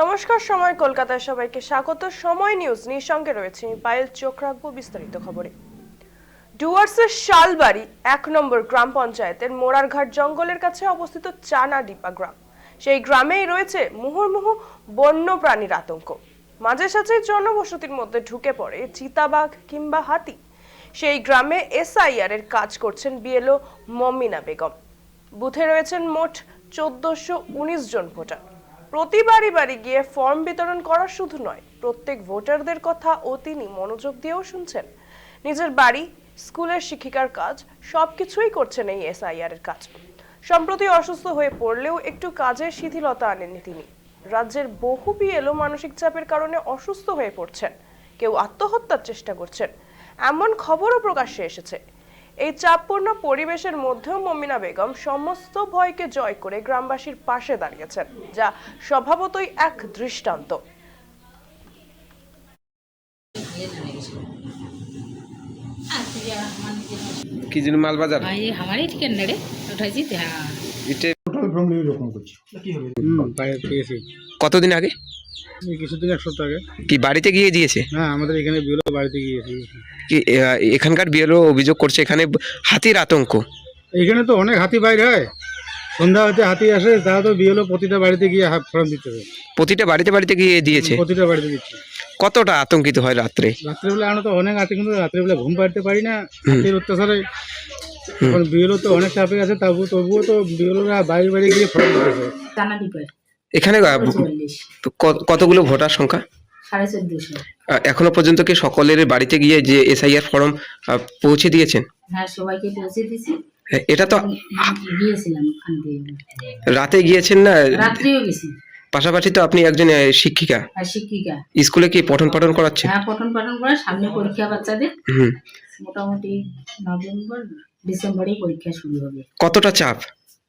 নমস্কার, সময় কলকাতায় সবাইকে স্বাগত। সময় নিউজ নিয়ে সঙ্গে রয়েছে আমি পায়েল। চোখ রাখব বিস্তারিত খবরে। ডুয়ার্সের শালবাড়ি, এক নম্বর গ্রাম পঞ্চায়েতের মোড়ারঘাট জঙ্গলের কাছে অবস্থিত চানা ডিপা গ্রাম। সেই গ্রামেই রয়েছে মুহুর্মুহু বন্য প্রাণীর আতঙ্ক। মাঝে সাঝে জনবসতির মধ্যে ঢুকে পড়ে চিতাবাঘ কিংবা হাতি। সেই গ্রামে এসআইআর এর কাজ করছেন বিএলও মমিনা বেগম। বুথে রয়েছেন মোট চোদ্দশো জন ভোটার। প্রতি বাড়ি বাড়ি গিয়ে ফর্ম বিতরণ করা শুধু নয়, প্রত্যেক ভোটারদের কথা ও তিনি মনোযোগ দিয়েও শুনছেন। নিজের বাড়ি, স্কুলের শিক্ষিকার কাজ, সবকিছুই করছেন এই এসআইআর এর কাজ। সম্প্রতি অসুস্থ হয়ে পড়লেও একটু কাজের শিথিলতা আনেননি তিনি। রাজ্যের বহু বিএলও মানসিক চাপের কারণে অসুস্থ হয়ে পড়ছেন। কেউ আত্মহত্যার চেষ্টা করছেন। এমন খবরও প্রকাশ্যে এসেছে। এই চাপপূর্ণ পরিবেশের মধ্যেও মমিনা বেগম সমস্ত ভয়কে জয় করে গ্রামবাসীর পাশে দাঁড়িয়েছেন যা স্বভাবতই এক দৃষ্টান্ত কি যেন মালবাজার हाँ ये हमारे ठिकाना रे उठाई थी हाँ ইটে টোটাল ফ্যামিলি এরকম করছে হুম পায়ে পেয়েছি কতদিন আগে এই কিছুদিন এক সপ্তাহ আগে। কি বাড়িতে গিয়ে দিয়েছে? হ্যাঁ আমাদের এখানে বিয়েলো বাড়িতে গিয়েছি কি আহ, এখানকার বিয়েরও অভিযোগ করছে এখানে হাতির আতঙ্ক। এইখানে তো অনেক হাতি বাইরে হয়। সন্ধ্যা হতে হাতি আসে তারা তো বিয়েলো প্রতিটা বাড়িতে গিয়ে হাত ফর্ম দিতে হবে প্রতিটা বাড়িতে বাড়িতে গিয়ে দিয়েছে? প্রতিটা বাড়িতে দিচ্ছে। কতটা আতঙ্কিত হয় রাত্রে? রাত্রেবেলা আমরা তো অনেক হাতি কিন্তু রাত্রেবেলা ঘুম পাড়তে পারি না। হাতির অত্যাচারে। এখন বিয়েলো তো অনেক চাপে আছে তবু তবুও তো বিয়েলোরা বাড়ি বাড়ি গিয়ে ফর্ম দিতেছে এখানে কতগুলো ভোটার সংখ্যা? এখনও পর্যন্ত কি সকলের বাড়িতে গিয়ে যে এসআইআর ফর্ম পৌঁছে দিয়েছেন? হ্যাঁ সবাইকে পৌঁছে দিছি হ্যাঁ, এটা তো রাতে গিয়েছেন না? রাত্রিও গেছি। পাশাপাশি তো আপনি একজন শিক্ষিকা। শিক্ষিকা। স্কুলে কি পঠন পাঠন করাচ্ছেন? হ্যাঁ পঠন পাঠন করে সামনে পরীক্ষা বাচ্চাদের। মোটামুটি নভেম্বর ডিসেম্বরেই পরীক্ষা শুরু হবে। কতটা চাপ?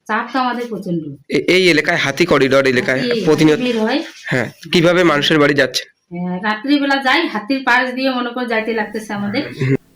চাপ তো আমাদের প্রচণ্ড এই এলাকায় হাতি করিডর এলাকায় প্রতিনিয়ত হয়। হ্যাঁ কীভাবে মানুষের বাড়ি যাচ্ছে? হ্যাঁ, রাত্রিবেলা যাই হাতির পাশ দিয়ে মনে করে যাইতে লাগতেছে আমাদের।